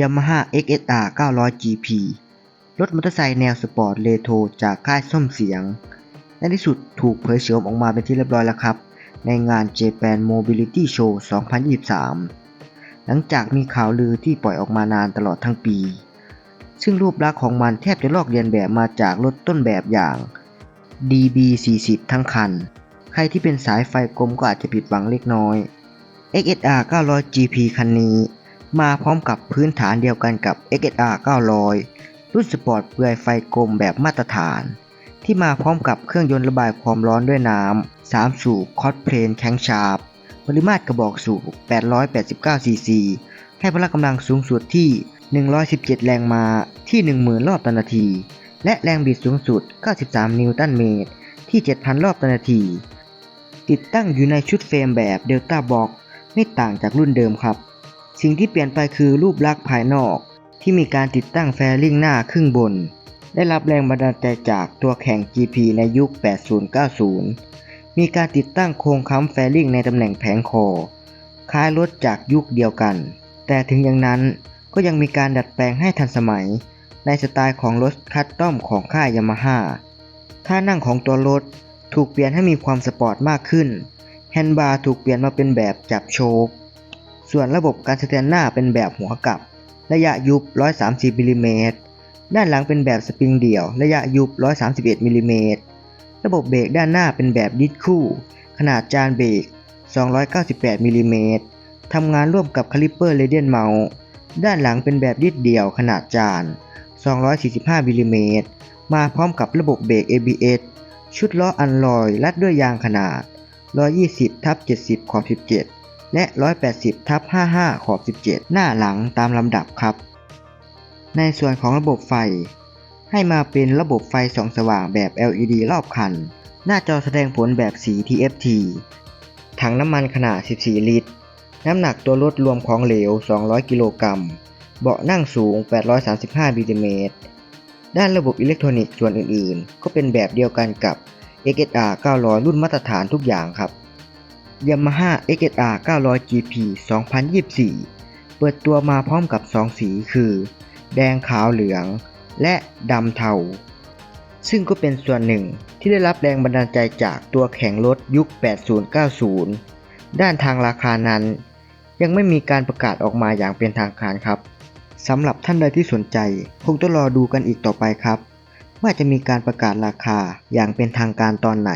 Yamaha XSR 900 GP รถมอเตอร์ไซค์แนวสปอร์ตเรโทรจากค่ายส้มเสียง ในที่สุดถูกเผยโฉมออกมาเป็นที่เรียบร้อยแล้วครับ ในงาน Japan Mobility Show 2023 หลังจากมีข่าวลือที่ปล่อยออกมานานตลอดทั้งปี ซึ่งรูปลักษณ์ของมันแทบจะลอกเลียนแบบมาจากรถต้นแบบอย่าง DB40 ทั้งคัน ใครที่เป็นสายไฟกลมก็อาจจะผิดหวังเล็กน้อย XSR 900 GP คันนี้ มาพร้อมกับพื้นฐานเดียวกันกับ XR 900 รุ่นสปอร์ตเปลือยไฟกลมแบบมาตรฐาน ที่มาพร้อมกับเครื่องยนต์ระบายความร้อนด้วยน้ำ 3 สูบคอสเพลนแข็งชาร์ปปริมาตรกระบอกสูบ 889 ซีซี ให้พละกำลังสูงสุดที่ 117 แรงม้าที่ 10,000 รอบต่อนาที และแรงบิดสูงสุด 93 นิวตันเมตร ที่ 7,000 รอบต่อนาที ติดตั้งอยู่ในชุดเฟรมแบบเดลต้าบ็อกไม่ต่างจากรุ่นเดิมครับ สิ่งที่เปลี่ยนไปคือรูปลักษณ์ภายนอกที่มีการติดตั้งแฟลิงหน้าครึ่งบน ได้รับแรงบันดาลใจจากตัวแข่ง GP ในยุค 80-90 มีการติดตั้งโครงค้ำแฟลิงในตำแหน่งแผงคอ คล้ายรถจากยุคเดียวกัน แต่ถึงอย่างนั้นก็ยังมีการดัดแปลงให้ทันสมัย ในสไตล์ของรถคัสตอมของค่ายยามาฮ่าท่านั่งของตัวรถถูกเปลี่ยนให้มีความสปอร์ตมากขึ้น แฮนด์บาร์ถูกเปลี่ยนมาเป็นแบบจับโชค ส่วนระบบการสแตนหน้าเป็นแบบหัวกลับ ระยะยุบ 130มิลลิเมตรด้านหลังเป็นแบบสปริงเดี่ยว ระยะยุบ 131มิลลิเมตรระบบเบรกด้านหน้าเป็นแบบดิสคู่ ขนาดจานเบรก 298มิลลิเมตรทำงานร่วมกับคาลิปเปอร์เรเดียนเมาส์ด้านหลังเป็นแบบดิสเดี่ยวขนาดจาน 245มิลลิเมตรมาพร้อมกับระบบเบรก ABS ชุดล้ออันลอย รัดด้วยยางขนาด 120ทับ70ขอบ17 และ 180ทับ55 ขอบ 17 หน้าหลังตามลำดับครับ ในส่วนของระบบไฟ ให้มาเป็นระบบไฟส่องสว่างแบบ LED รอบคัน หน้าจอแสดงผลแบบสี TFT ถังน้ำมันขนาด 14 ลิตร น้ำหนักตัวรถรวมของเหลว 200 กิโลกรัม เบาะนั่งสูง 835มิลลิเมตร ด้านระบบอิเล็กทรอนิกส์ส่วนอื่นๆ ก็เป็นแบบเดียวกันกับ XSR 900 รุ่นมาตรฐานทุกอย่างครับ Yamaha XSR 900 GP 2024 เปิดตัวมาพร้อมกับ 2 สีคือ แดงขาวเหลืองและดำเทา ซึ่งก็เป็นส่วนหนึ่งที่ได้รับแรงบันดาลใจจากตัวแข่งรถยุค 80-90 ด้านทางราคานั้น ยังไม่มีการประกาศออกมาอย่างเป็นทางการครับสำหรับท่านใดที่สนใจ คงต้องรอดูกันอีกต่อไปครับ ว่าจะมีการประกาศราคาอย่างเป็นทางการตอนไหน